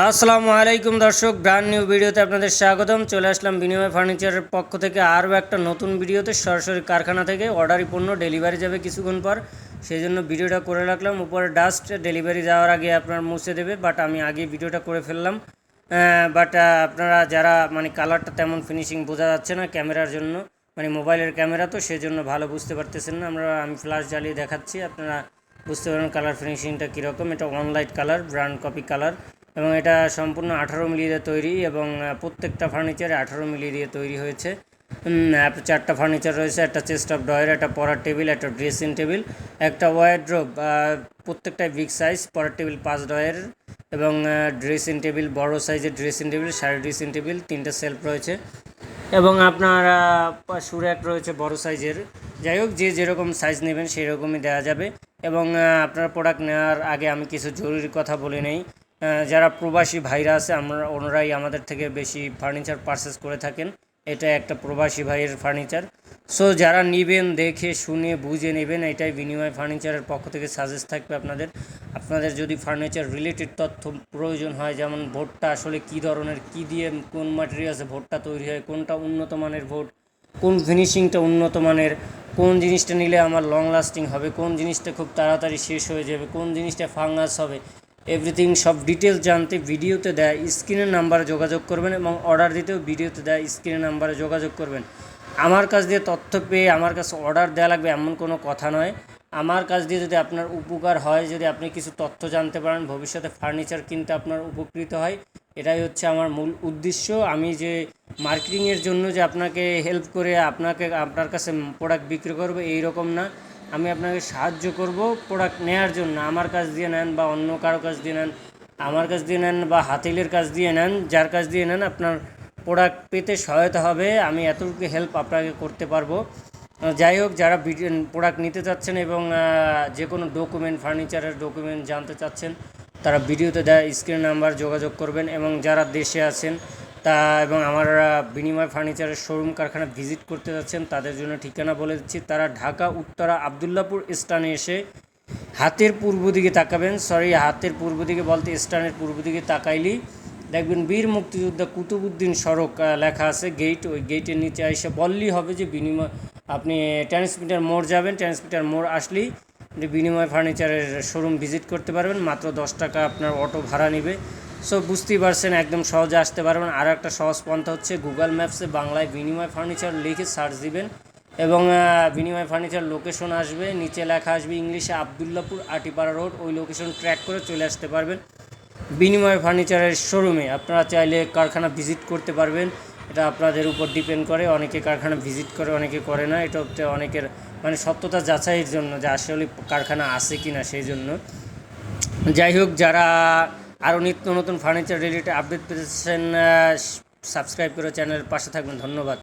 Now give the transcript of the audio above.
আসসালামু আলাইকুম দর্শক ব্র্যান্ড নিউ ভিডিওতে আপনাদের স্বাগতম। চলে আসলাম বিনিময় ফার্নিচারের পক্ষ থেকে আরও একটা নতুন ভিডিওতে। সরাসরি কারখানা থেকে অর্ডারি পণ্য ডেলিভারি যাবে কিছুক্ষণ পর। সেই জন্য ভিডিওটা করে রাখলাম। উপরে ডাস্ট ডেলিভারি যাওয়ার আগে আপনার মুছে দেবে বাট আমি আগে ভিডিওটা করে ফেললাম। বাট আপনারা যারা মানে কালারটা তেমন ফিনিশিং বোঝা যাচ্ছে না ক্যামেরার জন্য মানে মোবাইলের ক্যামেরা তো সেই জন্য ভালো বুঝতে পারতেছেন না। আমরা, আমি ফ্ল্যাশ জ্বালিয়ে দেখাচ্ছি, আপনারা বুঝতে পারবেন কালার ফিনিশিংটা কীরকম। এটা অনলাইট কালার ব্র্যান্ড কপি কালার এবং এটা সম্পূর্ণ আঠারো মিলি দিয়ে তৈরি এবং প্রত্যেকটা ফার্নিচারে আঠারো মিলি দিয়ে তৈরি হয়েছে। চারটা ফার্নিচার রয়েছে, একটা চেস্ট অফ ড্রয়ার একটা পড়ার টেবিল একটা ড্রেসিং টেবিল একটা ওয়ার্ড্রোব প্রত্যেকটাই বিগ সাইজ পড়ার টেবিল পাঁচ ড্রয়ার এবং ড্রেসিং টেবিল বড় সাইজের dressing table sari dressing table তিনটা সেলফ রয়েছে। এবং আপনার সুরেক রয়েছে বড় সাইজের যাই হোক, যে যেরকম সাইজ নেবেন সেই রকমই দেওয়া যাবে। এবং আপনার প্রোডাক্ট নেওয়ার আগে আমি কিছু জরুরি কথা বলে নেই। যারা প্রবাসী ভাইরা আছে, আমরা ওনারাই আমাদের থেকে বেশি ফার্নিচার পারচেস করে থাকেন। এটা একটা প্রবাসী ভাইয়ের ফার্নিচার সো যারা নেবেন, দেখে, শুনে, বুঝে নেবেন, এটাই বিনিময় ফার্নিচারের পক্ষ থেকে সাজেস্ট থাকবে আপনাদের। আপনাদের যদি ফার্নিচার রিলেটেড তথ্য প্রয়োজন হয়, যেমন ভোটটা আসলে কী ধরনের, কী দিয়ে, কোন ম্যাটেরিয়ালসে ভোটটা তৈরি হয়, কোনটা উন্নত মানের ভোট, কোন ফিনিশিংটা উন্নত মানের, কোন জিনিসটা নিলে আমার লং লাস্টিং হবে, কোন জিনিসটা খুব তাড়াতাড়ি শেষ হয়ে যাবে, কোন জিনিসটা ফাঙ্গাস হবে এভরিথিং সব ডিটেলস জানতে ভিডিওতে দেয় স্ক্রিনের নাম্বারে যোগাযোগ করবেন এবং অর্ডার দিতেও ভিডিওতে দেয় স্ক্রিনের নাম্বারে যোগাযোগ করবেন। আমার কাছ দিয়ে তথ্য পেয়ে আমার কাছে অর্ডার দেওয়া লাগবে এমন কোনো কথা নয়। আমার কাছ দিয়ে যদি আপনার উপকার হয়, যদি আপনি কিছু তথ্য জানতে পারেন, ভবিষ্যতে ফার্নিচার কিনতে আপনার উপকৃত হয়, এটাই হচ্ছে আমার মূল উদ্দেশ্য। আমি যে মার্কেটিংয়ের জন্য যে আপনাকে হেল্প করে আপনাকে, আপনার কাছে প্রোডাক্ট বিক্রি করব এই রকম না। আমি আপনাকে সাহায্য করব প্রোডাক্ট নেওয়ার জন্য। আমার কাছ দিয়ে নেন বা অন্য কারও কাছ দিয়ে নেন, আমার কাছ দিয়ে নেন বা হাতিলের কাছ দিয়ে নেন, যার কাছ দিয়ে নেন আপনার প্রোডাক্ট পেতে সহায়তা হবে। আমি এতটুকু হেল্প আপনাকে করতে পারব। যাই হোক, যারা প্রোডাক্ট নিতে চাচ্ছেন এবং যে কোনো ডকুমেন্ট ফার্নিচারের ডকুমেন্ট জানতে চাচ্ছেন, তারা ভিডিওতে দেয় স্ক্রিন নাম্বার যোগাযোগ করবেন এবং যারা দেশে আছেন তা এবং আমার বিনিময় ফার্নিচারের শোরুম কারখানা ভিজিট করতে যাচ্ছেন, তাদের জন্য ঠিকানা বলে দিচ্ছি। তারা ঢাকা, উত্তরা, আবদুল্লাপুর স্টানে এসে হাতের পূর্ব দিকে তাকাবেন। সরি হাতের পূর্ব দিকে বলতে স্টানের পূর্ব দিকে তাকাইলেই দেখবেন বীর মুক্তিযোদ্ধা কুতুবুদ্দিন সড়ক লেখা আছে গেট ওই গেটের নিচে এসে বললেই হবে যে বিনিময়, আপনি ট্রান্সমিটার মোড় যাবেন ট্রান্সমিটার মোড় আসলেই বিনিময় ফার্নিচারের শোরুম ভিজিট করতে পারবেন। মাত্র দশ টাকা আপনার অটো ভাড়া নেবে। সো বুঝতেই পারছেন, একদম সহজে আসতে পারবেন। আর একটা সহজ পন্থা হচ্ছে গুগল ম্যাপসে বাংলায় বিনিময় ফার্নিচার লিখে সার্চ দিবেন এবং বিনিময় ফার্নিচার লোকেশন আসবে, নিচে লেখা আসবে ইংলিশে আবদুল্লাপুর আটিপাড়া রোড ওই লোকেশন ট্র্যাক করে চলে আসতে পারবেন। বিনিময় ফার্নিচারের শোরুমে আপনারা চাইলে কারখানা ভিজিট করতে পারবেন। এটা আপনাদের উপর ডিপেন্ড করে, অনেকে কারখানা ভিজিট করে, অনেকে করে না। এটা হচ্ছে অনেকের মানে সত্যতা যাচাইয়ের জন্য যে আসলে কারখানা আছে কি না সেই জন্য। যাই হোক, যারা আরও নিত্য নতুন ফার্নিচার রিলেটেড আপডেট পেতেছেন সাবস্ক্রাইব করে চ্যানেলের পাশে থাকবেন। ধন্যবাদ।